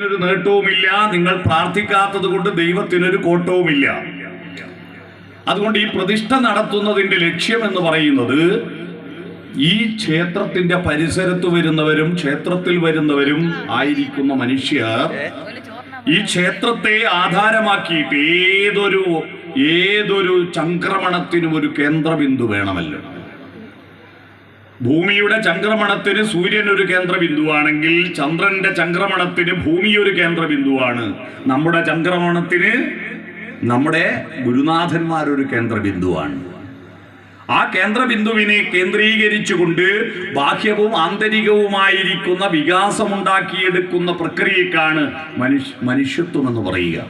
ഒരു നേട്ടവുമില്ല. നിങ്ങൾ പ്രാർത്ഥിക്കാത്തത് കൊണ്ട് ദൈവത്തിനൊരു കോട്ടവുമില്ല. അതുകൊണ്ട് ഈ പ്രതിഷ്ഠ നടത്തുന്നതിന്റെ ലക്ഷ്യം എന്ന് പറയുന്നത് ഈ ക്ഷേത്രത്തിന്റെ പരിസരത്ത് വരുന്നവരും ക്ഷേത്രത്തിൽ വരുന്നവരും ആയിരിക്കുന്ന മനുഷ്യർ ഈ ക്ഷേത്രത്തെ ആധാരമാക്കിയിട്ട് ഏതൊരു ഏതൊരു ചംക്രമണത്തിനും ഒരു കേന്ദ്രബിന്ദു വേണമല്ലോ. ഭൂമിയുടെ ചംക്രമണത്തിന് സൂര്യൻ ഒരു കേന്ദ്ര ബിന്ദുവാണെങ്കിൽ ചന്ദ്രന്റെ ചംക്രമണത്തിന് ഭൂമി ഒരു കേന്ദ്ര ബിന്ദുവാണ് നമ്മുടെ ചംക്രമണത്തിന് നമ്മുടെ ഗുരുനാഥന്മാരൊരു കേന്ദ്രബിന്ദുവാണ്. ആ കേന്ദ്രബിന്ദുവിനെ കേന്ദ്രീകരിച്ചുകൊണ്ട് ബാഹ്യവും ആന്തരികവുമായിരിക്കുന്ന വികാസമുണ്ടാക്കിയെടുക്കുന്ന പ്രക്രിയക്കാണ് മനുഷ്യ മനുഷ്യത്വം എന്ന് പറയുക.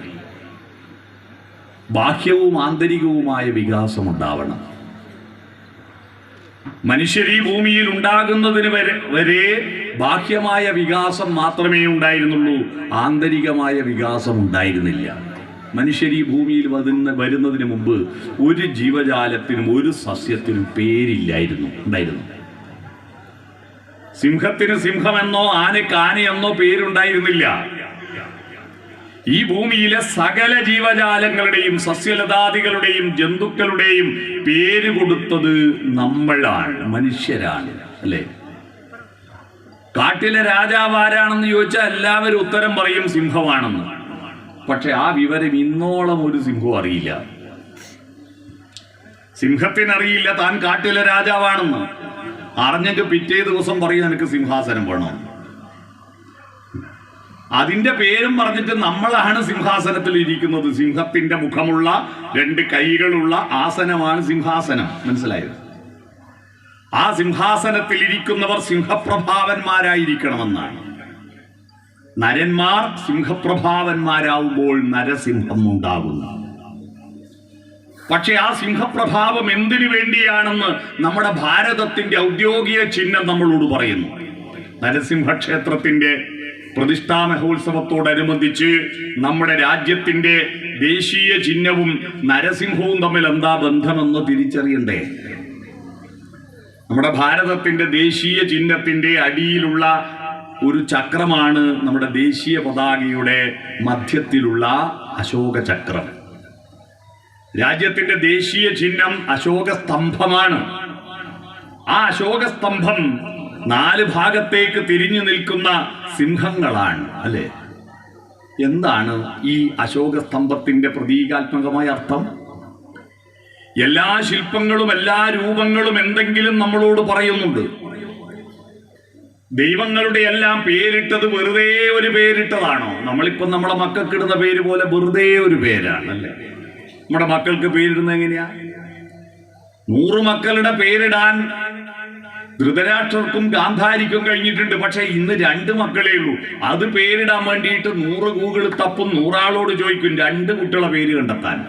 ബാഹ്യവും ആന്തരികവുമായ വികാസം ഉണ്ടാവണം മനുഷ്യർ ഈ ഭൂമിയിൽ ഉണ്ടാകുന്നതിന് വരെ വരെ ബാഹ്യമായ വികാസം മാത്രമേ ഉണ്ടായിരുന്നുള്ളൂ. ആന്തരികമായ വികാസം ഉണ്ടായിരുന്നില്ല. മനുഷ്യർ ഈ ഭൂമിയിൽ വരുന്ന വരുന്നതിന് മുമ്പ് ഒരു ജീവജാലത്തിനും ഒരു സസ്യത്തിനും പേരില്ലായിരുന്നു ഉണ്ടായിരുന്നു. സിംഹത്തിന് സിംഹമെന്നോ ആനയ്ക്ക് ആനയെന്നോ പേരുണ്ടായിരുന്നില്ല. ഈ ഭൂമിയിലെ സകല ജീവജാലങ്ങളുടെയും സസ്യലതാദികളുടെയും ജന്തുക്കളുടെയും പേര് കൊടുത്തത് നമ്മളാണ് മനുഷ്യരാണ് അല്ലേ? കാട്ടിലെ രാജാവ് ആരാണെന്ന് ചോദിച്ചാൽ എല്ലാവരും ഉത്തരം പറയും സിംഹമാണെന്ന്. പക്ഷെ ആ വിവരം ഇന്നോളം ഒരു സിംഹം അറിയില്ല. സിംഹത്തിനറിയില്ല താൻ കാട്ടിലെ രാജാവാണെന്ന്. അറിഞ്ഞിട്ട് പിറ്റേ ദിവസം പറയും എനിക്ക് സിംഹാസനം വേണം അതിന്റെ പേരും പറഞ്ഞിട്ട് നമ്മളാണ് സിംഹാസനത്തിൽ ഇരിക്കുന്നത് സിംഹത്തിന്റെ മുഖമുള്ള രണ്ട് കൈകളുള്ള ആസനമാണ് സിംഹാസനം. മനസ്സിലായത് ആ സിംഹാസനത്തിൽ ഇരിക്കുന്നവർ സിംഹപ്രഭാവന്മാരായിരിക്കണമെന്നാണ്. നരന്മാർ സിംഹപ്രഭാവന്മാരാവുമ്പോൾ നരസിംഹം ഉണ്ടാകുന്നു പക്ഷെ ആ സിംഹപ്രഭാവം എന്തിനു വേണ്ടിയാണെന്ന് നമ്മുടെ ഭാരതത്തിന്റെ ഔദ്യോഗിക ചിഹ്നം നമ്മളോട് പറയുന്നു. നരസിംഹ ക്ഷേത്രത്തിന്റെ പ്രതിഷ്ഠാ മഹോത്സവത്തോടനുബന്ധിച്ച് നമ്മുടെ രാജ്യത്തിന്റെ ദേശീയ ചിഹ്നവും നരസിംഹവും തമ്മിൽ എന്താ ബന്ധമെന്ന് തിരിച്ചറിയണ്ടേ? നമ്മുടെ ഭാരതത്തിന്റെ ദേശീയ ചിഹ്നത്തിന്റെ അടിയിലുള്ള ഒരു ചക്രമാണ് നമ്മുടെ ദേശീയ പതാകയുടെ മധ്യത്തിലുള്ള അശോക ചക്രം. രാജ്യത്തിന്റെ ദേശീയ ചിഹ്നം അശോക സ്തംഭമാണ്. ആ അശോക സ്തംഭം നാല് ഭാഗത്തേക്ക് തിരിഞ്ഞു നിൽക്കുന്ന സിംഹങ്ങളാണ് അല്ലെ? എന്താണ് ഈ അശോക സ്തംഭത്തിന്റെ പ്രതീകാത്മകമായ അർത്ഥം? എല്ലാ ശില്പങ്ങളും എല്ലാ രൂപങ്ങളും എന്തെങ്കിലും നമ്മളോട് പറയുന്നുണ്ട്. ദൈവങ്ങളുടെ എല്ലാം പേരിട്ടത് വെറുതെ ഒരു പേരിട്ടതാണോ? നമ്മളിപ്പോൾ നമ്മുടെ മക്കൾക്ക് ഇടുന്ന പേര് പോലെ വെറുതെ ഒരു പേരാണ് അല്ലേ? നമ്മുടെ മക്കൾക്ക് പേരിടുന്നത് എങ്ങനെയാ? നൂറ് മക്കളുടെ പേരിടാൻ ധൃതരാഷ്ട്രർക്കും ഗാന്ധാരിക്കും കഴിഞ്ഞിട്ടുണ്ട്. പക്ഷെ ഇന്ന് രണ്ട് മക്കളേ ഉള്ളൂ. അത് പേരിടാൻ വേണ്ടിയിട്ട് നൂറ് ഗൂഗിൾ തപ്പും നൂറാളോട് ചോദിക്കും രണ്ട് കുട്ടികളെ പേര് കണ്ടെത്താൻ.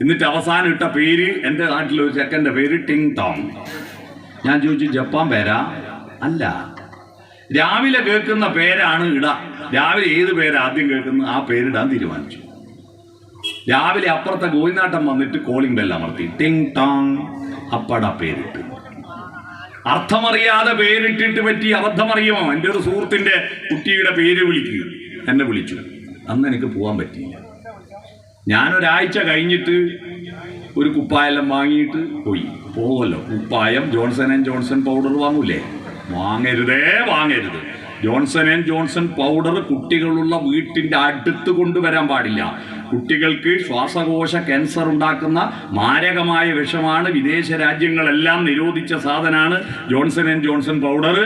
എന്നിട്ട് അവസാനം ഇട്ട പേര് എന്റെ നാട്ടിൽ ഒരു ചെക്കന്റെ പേര് ടിങ് ടോങ്. ഞാൻ ചോദിച്ചു ജപ്പാൻ പേരാ? അല്ല. രാവിലെ കേൾക്കുന്ന പേരാണ് ഇട. രാവിലെ ഏത് പേര് ആദ്യം കേൾക്കുന്ന ആ പേരിടാൻ തീരുമാനിച്ചു. രാവിലെ അപ്പുറത്തെ ഗോയിനാട്ടം വന്നിട്ട് കോളിംഗ് ബെൽ അമർത്തി. ടിങ് ടോങ് അപ്പട പേരിട്ട്. അർത്ഥമറിയാതെ പേരിട്ടിട്ട് പറ്റി അബദ്ധമറിയുമോ? എന്റെ ഒരു സുഹൃത്തിന്റെ കുട്ടിയുടെ പേര് വിളിക്കുക എന്നെ വിളിച്ചു. അന്ന് എനിക്ക് പോകാൻ പറ്റിയില്ല. ഞാനൊരാഴ്ച കഴിഞ്ഞിട്ട് ഒരു കുപ്പായെല്ലാം വാങ്ങിയിട്ട് പോയി. പോകുമല്ലോ കുപ്പായം ജോൺസൺ ആൻഡ് ജോൺസൺ പൗഡർ വാങ്ങൂലേ? വാങ്ങരുതേ വാങ്ങരുത്. ജോൺസൺ ആൻഡ് ജോൺസൺ പൗഡർ കുട്ടികളുള്ള വീട്ടിന്റെ അടുത്ത് കൊണ്ടുവരാൻ പാടില്ല. കുട്ടികൾക്ക് ശ്വാസകോശ ക്യാൻസർ ഉണ്ടാക്കുന്ന മാരകമായ വിഷമാണ് വിദേശ രാജ്യങ്ങളെല്ലാം നിരോധിച്ച സാധനമാണ് ജോൺസൺ ആൻഡ് ജോൺസൺ പൗഡർ.